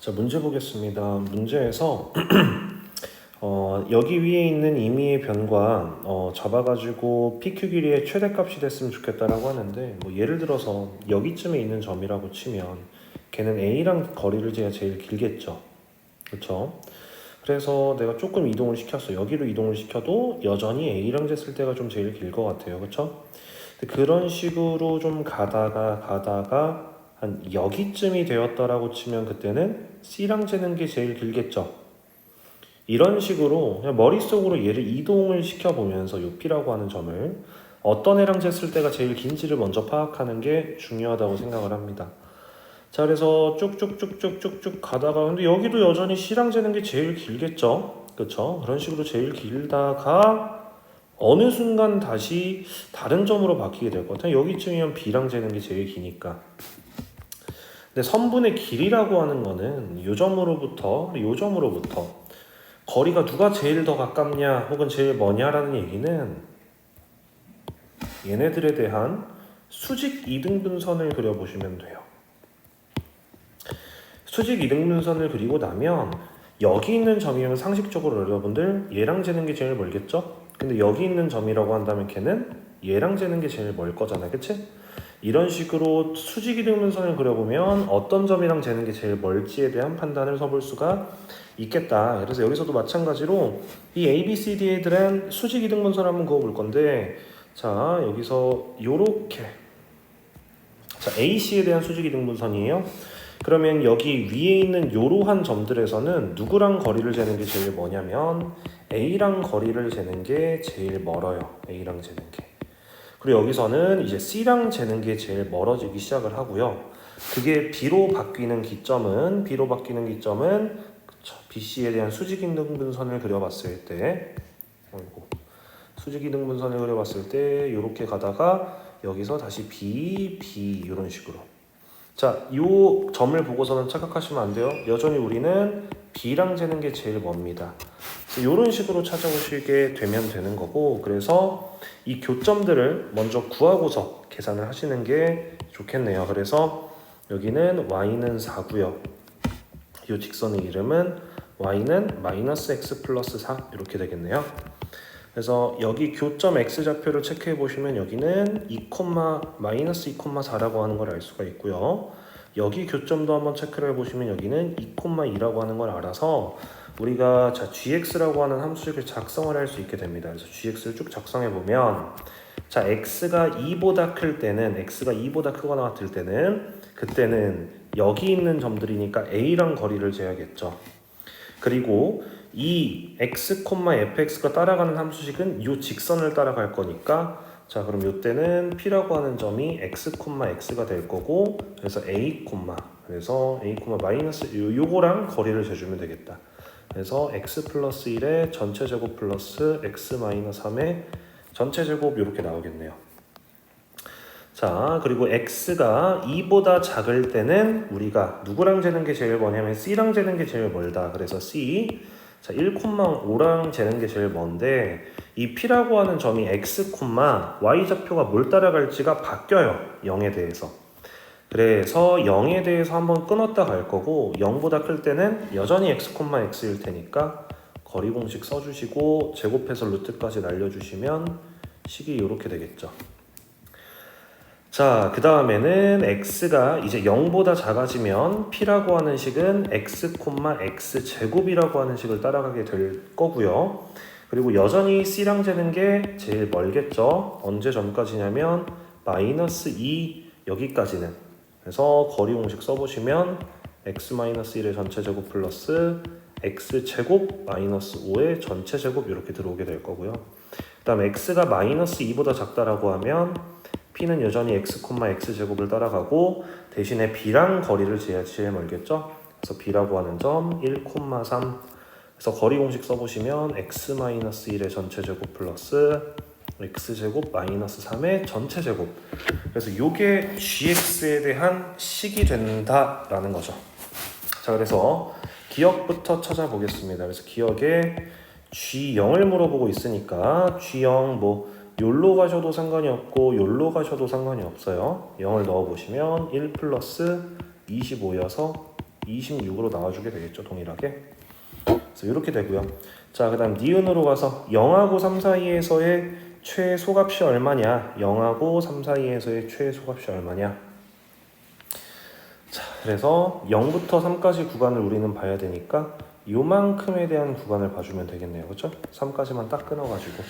자, 문제 보겠습니다. 문제에서 어, 여기 위에 있는 임의의 변과 어, 잡아가지고 PQ 길이의 최대값이 됐으면 좋겠다라고 하는데 뭐 예를 들어서 여기쯤에 있는 점이라고 치면 걔는 A랑 거리를 재야 제일 길겠죠. 그렇죠? 그래서 내가 조금 이동을 시켰어. 여기로 이동을 시켜도 여전히 A랑 쟀을 때가 좀 제일 길 것 같아요. 그렇죠? 그런 식으로 좀 가다가 가다가 한 여기쯤이 되었다라고 치면 그때는 C랑 재는 게 제일 길겠죠. 이런 식으로 그냥 머릿속으로 얘를 이동을 시켜보면서 요 P라고 하는 점을 어떤 애랑 쟀을 때가 제일 긴지를 먼저 파악하는 게 중요하다고 생각을 합니다. 자, 그래서 쭉쭉쭉쭉쭉쭉 가다가 근데 여기도 여전히 C랑 재는 게 제일 길겠죠. 그렇죠? 그런 식으로 제일 길다가 어느 순간 다시 다른 점으로 바뀌게 될 것 같아요. 여기쯤이면 B랑 재는 게 제일 기니까. 근데 선분의 길이라고 하는 거는 요 점으로부터 요 점으로부터 거리가 누가 제일 더 가깝냐 혹은 제일 머냐라는 얘기는 얘네들에 대한 수직 이등분선을 그려보시면 돼요. 수직 이등분선을 그리고 나면 여기 있는 점이면 상식적으로 여러분들 얘랑 재는 게 제일 멀겠죠? 근데 여기 있는 점이라고 한다면 걔는 얘랑 재는 게 제일 멀 거잖아요. 그치? 이런 식으로 수직 이 등분선을 그려보면 어떤 점이랑 재는 게 제일 멀지에 대한 판단을 서볼 수가 있겠다. 그래서 여기서도 마찬가지로 이 A, B, C, D 애들은 수직 이 등분선 한번 그어볼 건데 자 여기서 요렇게 자 A, C에 대한 수직 이 등분선이에요. 그러면 여기 위에 있는 요러한 점들에서는 누구랑 거리를 재는 게 제일 뭐냐면 A랑 거리를 재는 게 제일 멀어요. A랑 재는 게. 그리고 여기서는 이제 C랑 재는 게 제일 멀어지기 시작을 하고요. 그게 B로 바뀌는 기점은 B로 바뀌는 기점은 BC에 대한 수직 이등분선을 그려봤을 때 어이구, 수직 이등분선을 그려봤을 때 이렇게 가다가 여기서 다시 B, B 이런 식으로 자, 요 점을 보고서는 착각하시면 안 돼요. 여전히 우리는 B랑 재는 게 제일 멉니다. 이런 식으로 찾아오시게 되면 되는 거고, 그래서 이 교점들을 먼저 구하고서 계산을 하시는 게 좋겠네요. 그래서 여기는 y는 4고요. 이 직선의 이름은 y는 마이너스 x 플러스 4 이렇게 되겠네요. 그래서 여기 교점 x 좌표를 체크해 보시면 여기는 2, 마이너스 2,4라고 하는 걸 알 수가 있고요. 여기 교점도 한번 체크를 해 보시면 여기는 2,2라고 하는 걸 알아서 우리가 자 gx라고 하는 함수식을 작성을 할 수 있게 됩니다. 그래서 gx를 쭉 작성해 보면 자 x가 2보다 클 때는 x가 2보다 크거나 같을 때는 그때는 여기 있는 점들이니까 a랑 거리를 재야겠죠. 그리고 이 x, fx가 따라가는 함수식은 이 직선을 따라갈 거니까 자 그럼 이때는 p라고 하는 점이 x, x가 될 거고 그래서 a, 그래서 a, 마이너스 요, 요거랑 거리를 재주면 되겠다. 그래서 x 플러스 1의 전체 제곱 플러스 x 마이너스 3의 전체 제곱 이렇게 나오겠네요. 자 그리고 x가 2보다 작을 때는 우리가 누구랑 재는 게 제일 뭐냐면 c랑 재는 게 제일 멀다. 그래서 c 자, 1,5랑 재는 게 제일 먼데 이 p라고 하는 점이 x, y 좌표가 뭘 따라갈지가 바뀌어요. 0에 대해서. 그래서 0에 대해서 한번 끊었다 갈 거고 0보다 클 때는 여전히 x, x일 테니까 거리 공식 써주시고 제곱해서 루트까지 날려주시면 식이 이렇게 되겠죠. 자, 그 다음에는 x가 이제 0보다 작아지면 p라고 하는 식은 x, x 제곱이라고 하는 식을 따라가게 될 거고요. 그리고 여전히 c랑 재는 게 제일 멀겠죠. 언제 전까지냐면 마이너스 2 여기까지는. 그래서 거리 공식 써보시면 x 마이너스 1의 전체 제곱 플러스 x 제곱 마이너스 5의 전체 제곱 이렇게 들어오게 될 거고요. 그 다음 x가 마이너스 2보다 작다라고 하면 p는 여전히 x, x 제곱을 따라가고 대신에 b랑 거리를 제일 멀겠죠. 그래서 b라고 하는 점 1,3 그래서 거리 공식 써보시면 x 마이너스 1의 전체 제곱 플러스 x 제곱 마이너스 3의 전체 제곱 그래서 이게 gx에 대한 식이 된다라는 거죠. 자 그래서 기억부터 찾아보겠습니다. 그래서 기억에 g0을 물어보고 있으니까 g0 뭐 요로 가셔도 상관이 없고 요로 가셔도 상관이 없어요. 0을 넣어보시면 1 플러스 25여서 26으로 나와주게 되겠죠 동일하게. 그래서 이렇게 되고요. 자 그 다음 니은으로 가서 0하고 3 사이에서의 최소값이 얼마냐? 0하고 3 사이에서의 최소값이 얼마냐? 자 그래서 0부터 3까지 구간을 우리는 봐야 되니까 요만큼에 대한 구간을 봐주면 되겠네요. 그렇죠? 3까지만 딱 끊어가지고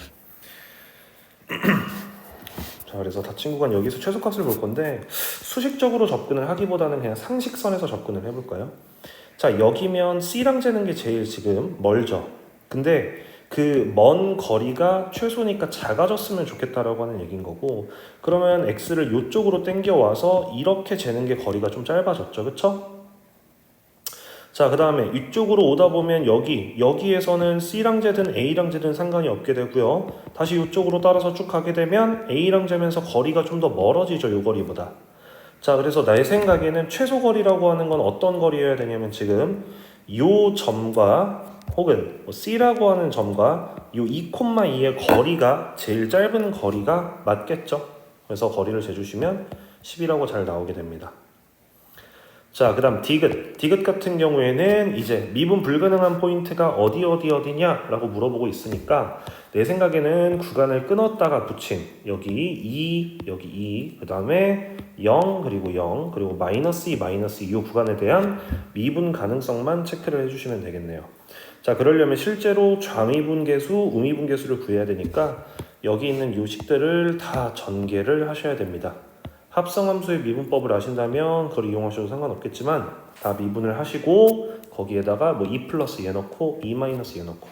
자 그래서 닫힌 구간 여기서 최소값을 볼 건데 수식적으로 접근을 하기보다는 그냥 상식선에서 접근을 해볼까요? 자 여기면 C랑 재는 게 제일 지금 멀죠. 근데 그 먼 거리가 최소니까 작아졌으면 좋겠다라고 하는 얘기인 거고 그러면 X를 이쪽으로 당겨 와서 이렇게 재는 게 거리가 좀 짧아졌죠. 그쵸? 자, 그 다음에 이쪽으로 오다 보면 여기, 여기에서는 C랑 재든 A랑 재든 상관이 없게 되고요. 다시 이쪽으로 따라서 쭉 가게 되면 A랑 재면서 거리가 좀 더 멀어지죠, 요 거리보다. 자, 그래서 내 생각에는 최소 거리라고 하는 건 어떤 거리여야 되냐면 지금 요 점과 혹은 뭐 C라고 하는 점과 요 2,2의 거리가 제일 짧은 거리가 맞겠죠. 그래서 거리를 재주시면 10이라고 잘 나오게 됩니다. 자, 그 다음 디귿. 디귿 같은 경우에는 이제 미분 불가능한 포인트가 어디 어디 어디냐 라고 물어보고 있으니까 내 생각에는 구간을 끊었다가 붙인 여기 2, 여기 2, 그 다음에 0 그리고 0 그리고 마이너스 2, 마이너스 2 구간에 대한 미분 가능성만 체크를 해주시면 되겠네요. 자, 그러려면 실제로 좌미분 계수, 우미분 계수를 구해야 되니까 여기 있는 요식들을 다 전개를 하셔야 됩니다. 합성함수의 미분법을 아신다면 그걸 이용하셔도 상관없겠지만 다 미분을 하시고 거기에다가 뭐 2 플러스 얘 넣고 2 마이너스 얘 넣고